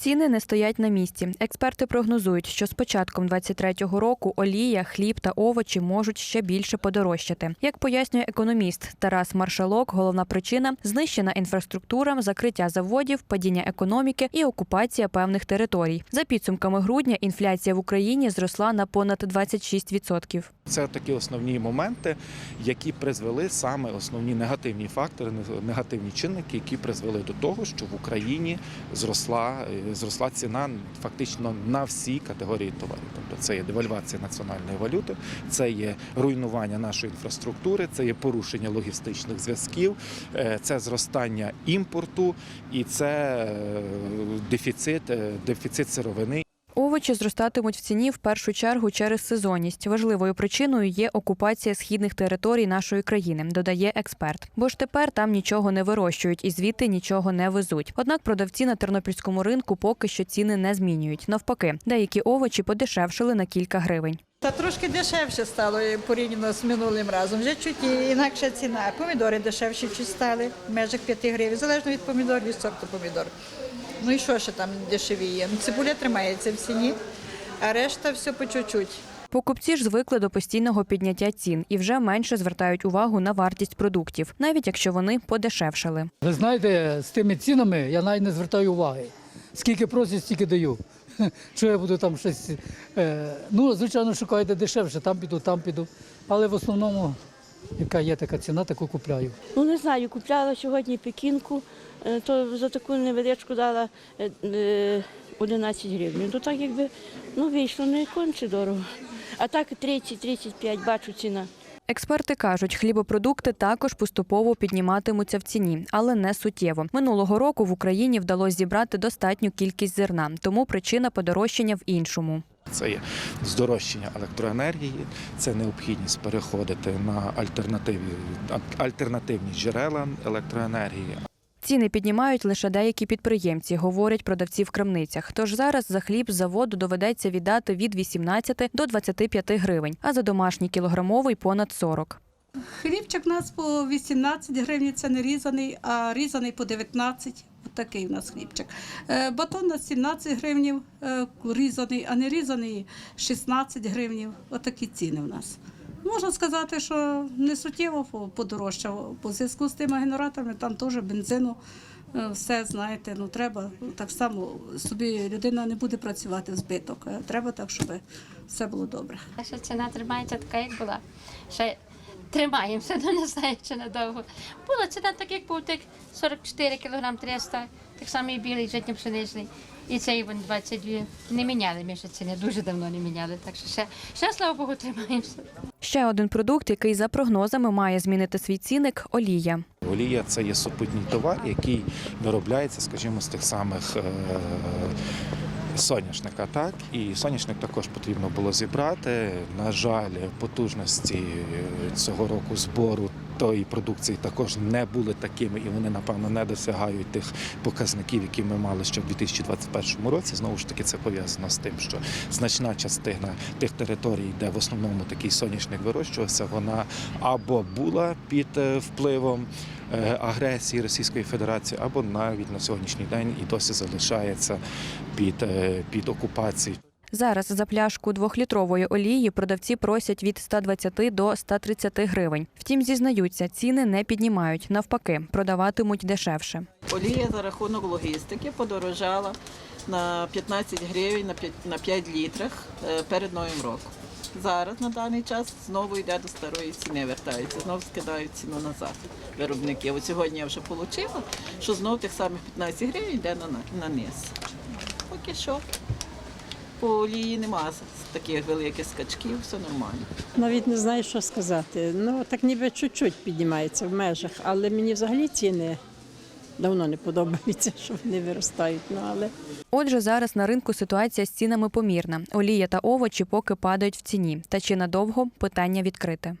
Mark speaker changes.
Speaker 1: Ціни не стоять на місці. Експерти прогнозують, що з початком 23-го року олія, хліб та овочі можуть ще більше подорожчати. Як пояснює економіст Тарас Маршалок, головна причина знищена інфраструктура, закриття заводів, падіння економіки і окупація певних територій. За підсумками грудня інфляція в Україні зросла на понад 26%.
Speaker 2: Це такі основні моменти, які призвели саме основні негативні фактори, негативні чинники, які призвели до того, що в Україні зросла, е, зросла ціна фактично на всі категорії товарів. Тобто це є девальвація національної валюти, це є руйнування нашої інфраструктури, це є порушення логістичних зв'язків, е, це зростання імпорту і це е, дефіцит, дефіцит сировини.
Speaker 1: Овочі зростатимуть в ціні в першу чергу через сезонність. Важливою причиною є окупація східних територій нашої країни, додає експерт. Бо ж тепер там нічого не вирощують і звідти нічого не везуть. Однак продавці на тернопільському ринку поки що ціни не змінюють. Навпаки, деякі овочі подешевшили на кілька гривень.
Speaker 3: Та трошки дешевше стало е, порівняно з минулим разом. Вже чуть інакша ціна. Помідори дешевші чуть стали в межах 5 гривень, залежно від помідор, від сорту помідор. Ну і що ще там дешевіє? Ну, Цибуля тримається в ціні, а решта все по чуть-чуть.
Speaker 1: Покупці ж звикли до постійного підняття цін і вже менше звертають увагу на вартість продуктів, навіть якщо вони подешевшали.
Speaker 4: Ви знаєте, з тими цінами я навіть не звертаю уваги. Скільки просять, стільки даю. Що я буду там щось. е, Ну, звичайно, шукаю де дешевше, там піду, там піду. Але в основному, яка є така ціна, таку купляю.
Speaker 5: Ну не знаю, купляла сьогодні пекінку, е, то за таку невеличку дала е, е, 11 гривень. То так якби ну вийшло не конче дорого. А так 30-35 бачу ціна.
Speaker 1: Експерти кажуть, хлібопродукти також поступово підніматимуться в ціні, але не суттєво. Минулого року в Україні вдалося зібрати достатню кількість зерна, тому причина подорожчання в іншому.
Speaker 2: Це є здорожчання електроенергії, це необхідність переходити на альтернативні, альтернативні джерела електроенергії.
Speaker 1: Ціни піднімають лише деякі підприємці, говорять продавці в крамницях. Тож зараз за хліб з заводу доведеться віддати від 18 до 25 гривень, а за домашній кілограмовий понад 40.
Speaker 6: Хлібчик у нас по 18 гривень, це не різаний, а різаний по 19. Такий у нас хлібчик. Е, Батон на 17 гривень різаний, а не різаний 16 гривень. Отакі ціни у нас. Можна сказати, що не суттєво по- подорожчав. По зв'язку з тими генераторами там теж бензину. е, Все знаєте, ну треба так само собі людина не буде працювати в збиток. Е, Треба так, щоб все було добре.
Speaker 7: Ще ціна тримається така, як була. Ще тримаємося, ну не знаю, чи надовго. Була ціна так, як був, так 44 кг 300, так само і білий, житньо пшеничний. І цей вон 22. Не міняли ми ще ціни, дуже давно не міняли. Так що ще, ще слава Богу, тримаємося.
Speaker 1: Ще один продукт, який за прогнозами має змінити свій цінник олія.
Speaker 2: Олія це є супутній товар, який виробляється, скажімо, з тих самих е, соняшника. Так? І соняшник також потрібно було зібрати. На жаль, потужності цього року збору тої продукції також не були такими, і вони, напевно, не досягають тих показників, які ми мали ще в 2021 році. Знову ж таки, це пов'язано з тим, що значна частина тих територій, де в основному такий соняшник вирощувався, вона або була під е, впливом е, агресії Російської Федерації, або навіть на сьогоднішній день і досі залишається під, е, під окупацією.
Speaker 1: Зараз за пляшку двохлітрової олії продавці просять від 120 до 130 гривень. Втім, зізнаються, ціни не піднімають. Навпаки, продаватимуть дешевше.
Speaker 8: Олія за рахунок логістики подорожала на 15 гривень на 5, на 5 літрах е, перед Новим роком. Зараз на даний час знову йде до старої ціни, вертається, знову скидають ціну назад виробники. От сьогодні я вже отримала, що знову тих самих 15 гривень йде на низ. Поки що по олії немає таких великих скачків, все нормально.
Speaker 9: Навіть не знаю, що сказати. Ну, так ніби чуть-чуть піднімається в межах, але мені взагалі ціни давно не подобається, що вони виростають. Ну, але
Speaker 1: Отже, зараз на ринку ситуація з цінами помірна. Олія та овочі поки падають в ціні. Та чи надовго питання відкрите.